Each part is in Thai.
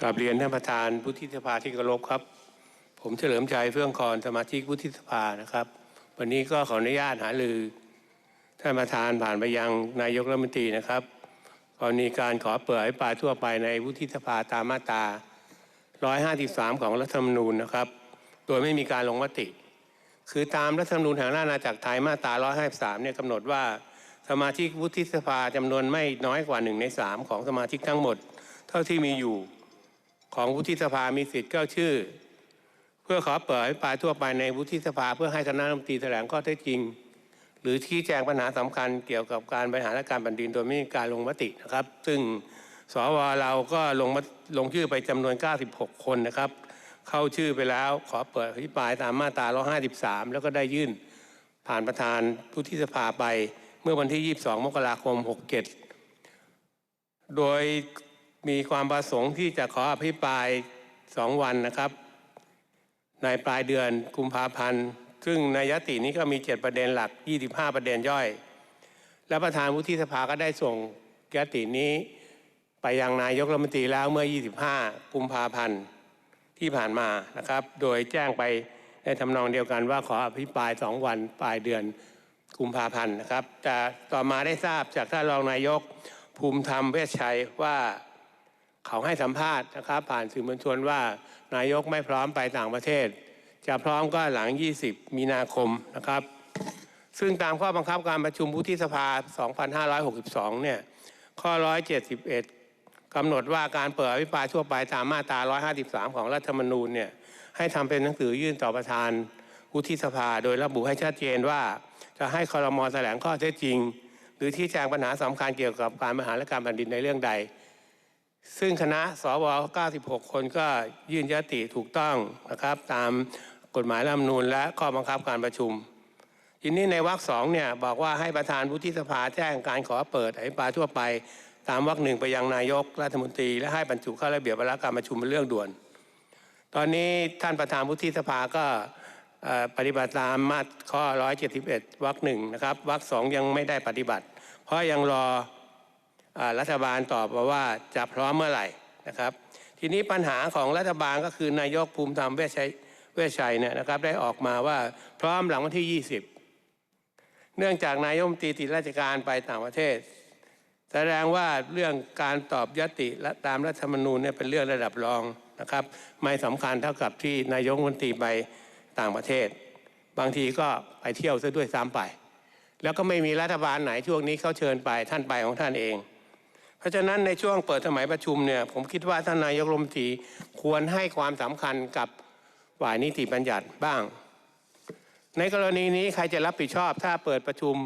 กราบเรียนท่านประธานวุฒิสภาที่เคารพครับ ผมเฉลิมชัยเฟื่องคอนสมาชิกวุฒิสภานะครับ วันนี้ก็ขออนุญาตหารือ ท่านประธานผ่านไปยังนายกรัฐมนตรีนะครับกรณีการขอเปิดให้ปลายทั่วไปในวุฒิสภาตามมาตรา 153 ของรัฐธรรมนูญนะครับ โดยไม่มีการลงมติ คือตามรัฐธรรมนูญแห่งราชอาณาจักรไทยมาตรา 153 เนี่ยกำหนดว่าสมาชิกวุฒิสภาจำนวนไม่น้อยกว่า1ใน3ของสมาชิกทั้งหมด เท่าที่มีอยู่ ของวุฒิสภามีสิทธิ์เข้าชื่อ เพื่อขอเปิดปลายทั่วไปในวุฒิสภา เพื่อให้คณะรัฐมนตรีแถลงข้อเท็จจริง หรือชี้แจงปัญหาสำคัญเกี่ยวกับการบริหารราชการแผ่นดินโดยไม่มีการลงมตินะครับ ซึ่งสวเราก็ลงมลงชื่อไปจำนวน 96 คนนะครับ เข้าชื่อไปแล้วขอเปิดอภิปรายตามมาตรา 153 แล้วก็ได้ยื่นผ่านประธานผู้ที่สภาไปเมื่อวันที่ 22 มกราคม 67 โดย มีความประสงค์ที่จะขออภิปราย2วันนะครับ ในปลายเดือนกุมภาพันธ์ซึ่งในยตินี้ก็มี 7 ประเด็นหลัก 25 ประเด็นย่อย และประธานวุฒิสภาก็ได้ส่งยตินี้ไปยังนายกรัฐมนตรีแล้วเมื่อ 25 กุมภาพันธ์ที่ผ่านมานะครับ โดยแจ้งไปในทำนองเดียวกันว่าขออภิปราย 2 วันปลายเดือนกุมภาพันธ์นะครับแต่ต่อมาได้ทราบจากท่านรองนายกภูมิธรรมเวชชัยว่า เขาให้สัมภาษณ์นะครับ ผ่านสื่อมวลชนว่านายกไม่พร้อมไปต่างประเทศ จะพร้อมก็หลัง 20 มีนาคมนะครับ ซึ่งตามข้อบังคับการประชุมวุฒิสภา 2562 เนี่ยข้อ 171กำหนดว่าการเปิดอภิปรายทั่วไปตามมาตรา 153 ของรัฐธรรมนูญเนี่ยให้ทำเป็นหนังสือยื่นต่อประธานวุฒิสภา โดยระบุให้ชัดเจนว่า จะให้คอรมอแถลงข้อเท็จจริง หรือที่แจงปัญหาสำคัญเกี่ยวกับการบริหารและการแผ่นดินในเรื่องใด ซึ่งคณะสว96 คนก็ยื่นยติถูกต้องนะครับ ตามกฎหมายรัฐมนูญและข้อบังคับการประชุมทีนี้ในวรรคสองเนี่ยบอกว่าให้ประธานวุฒิสภาแจ้งการขอเปิดอภิปรายทั่วไป ตามวรรคหนึ่งไปยังนายกรัฐมนตรี และให้บรรจุเข้าระเบียบวาระการประชุมเป็นเรื่องด่วน ตอนนี้ท่านประธานวุฒิสภาก็ปฏิบัติตามมาตราข้อ 171วรรคหนึ่งนะครับวรรคสองยังไม่ได้ปฏิบัติ เพราะยังรอ รัฐบาลตอบมาว่าจะพร้อมเมื่อไหร่นะครับ ทีนี้ปัญหาของรัฐบาลก็คือนายกภูมิธรรมเวชชัยเวชชัยเนี่ยนะครับได้ออกมาว่าพร้อมหลังวันที่ 20 เนื่องจากนายกมตีติดราชการไปต่างประเทศ แสดงว่าเรื่องการตอบยติและตามรัฐธรรมนูญเนี่ยเป็นเรื่องระดับรองนะครับ ไม่สำคัญเท่ากับที่นายกมนตรีไปต่างประเทศ บางทีก็ไปเที่ยวซะด้วยซ้ำไป แล้วก็ไม่มีรัฐบาลไหนช่วงนี้เขาเชิญไปท่านไปของท่านเอง ราะฉะนั้นในช่วงเปิดสมัยประชุมเนี่ยผมคิดว่าท่านนายกรัฐมนตรีควรให้ความสำคัญกับฝ่ายนิติบัญญัติบ้าง ในกรณีนี้ใครจะรับผิดชอบถ้าเปิดประชุม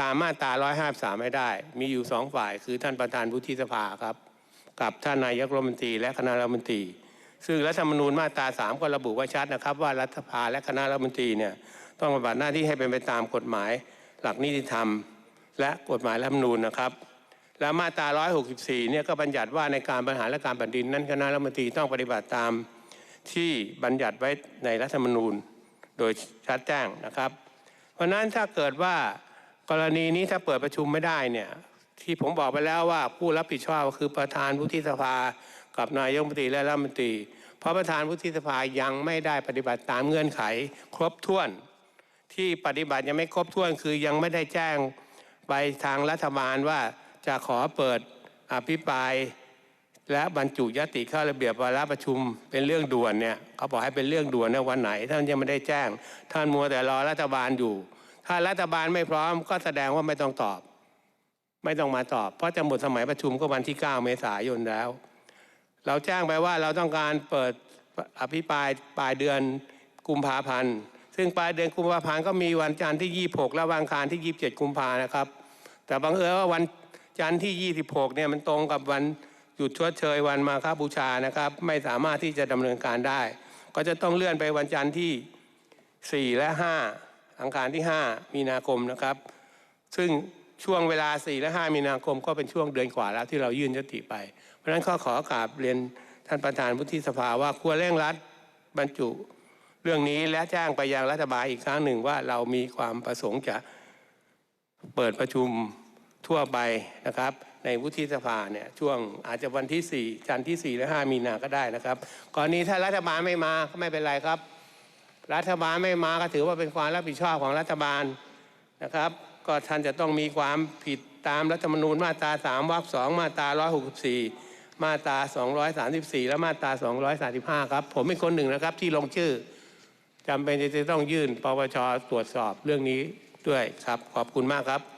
ตามมาตรา153ไม่ได้ มีอยู่สองฝ่ายคือท่านประธานวุฒิสภาครับ กับท่านนายกรัฐมนตรีและคณะรัฐมนตรี ซึ่งรัฐธรรมนูญมาตรา3ก็ระบุไว้ชัดนะครับ ว่ารัฐสภาและคณะรัฐมนตรีเนี่ยต้องปฏิบัติหน้าที่ให้เป็นไปตามกฎหมายหลักนิติธรรม และกฎหมายรัฐธรรมนูญนะครับ และมาตรา 164 เนี่ยก็บัญญัติว่าในการบริหารและการแผ่นดินนั้นคณะรัฐมนตรีต้องปฏิบัติตามที่บัญญัติไว้ในรัฐธรรมนูญโดยชัดแจ้งนะครับ เพราะฉะนั้นถ้าเกิดว่ากรณีนี้ถ้าเปิดประชุมไม่ได้เนี่ยที่ผมบอกไปแล้วว่าผู้รับผิดชอบก็คือประธานวุฒิสภา กับนายกรัฐมนตรีและรัฐมนตรี เพราะประธานวุฒิสภายังไม่ได้ปฏิบัติตามเงื่อนไข ครบถ้วน ที่ปฏิบัติยังไม่ครบถ้วนคือยังไม่ได้แจ้งไปทางรัฐบาลว่า จะขอเปิดอภิปราย และบรรจุยติเข้าระเบียบวาระประชุมเป็นเรื่องด่วนเนี่ยเขาบอกให้เป็นเรื่องด่วนในวันไหน ท่านยังไม่ได้แจ้ง ท่านมัวแต่รอรัฐบาลอยู่ ถ้ารัฐบาลไม่พร้อมก็แสดงว่าไม่ต้องตอบ ไม่ต้องมาตอบ เพราะจะหมดสมัยประชุมก็วันที่ 9 เมษายนแล้ว เราแจ้งไปว่าเราต้องการเปิดอภิปรายปลายเดือนกุมภาพันธ์ซึ่งปลายเดือนกุมภาพันธ์ก็มีวันจันทร์ที่ 26 และวันอังคารที่ 27 กุมภานะครับ แต่บังเอิญว่าวัน จันทร์ที่ 26 เนี่ยมันตรงกับวันหยุดชดเชยวันมาฆบูชานะครับ ไม่สามารถที่จะดำเนินการได้ ก็จะต้องเลื่อนไปวันจันทร์ที่ 4 และ 5 อังคารที่ 5 มีนาคมนะครับ ซึ่งช่วงเวลา 4 และ 5 มีนาคม ก็เป็นช่วงเดือนกว่าแล้วที่เรายื่นยติไป เพราะฉะนั้นข้อขอกราบเรียนท่านประธานวุฒิสภาว่าควรเร่งรัดบรรจุเรื่องนี้และแจ้งไปยังรัฐบาลอีกครั้งหนึ่งว่าเรามีความประสงค์จะเปิดประชุม ทั่วไปนะครับ ในวุฒิสภาเนี่ยช่วงอาจจะวันที่ 4 จันทร์ที่ 4 และ 5 มีนาก็ได้นะครับกรณีถ้ารัฐบาลไม่มาก็ไม่เป็นไรครับ รัฐบาลไม่มาก็ถือว่าเป็นความรับผิดชอบของรัฐบาลนะครับ ก็ท่านจะต้องมีความผิดตามรัฐธรรมนูญมาตรา 3 วรรค 2 มาตรา 164 มาตรา 234 และมาตรา 235 ครับ ผมเป็นคนหนึ่งนะครับที่ลงชื่อจำเป็นจะต้องยื่นปปชตรวจสอบเรื่องนี้ด้วยครับ ขอบคุณมากครับ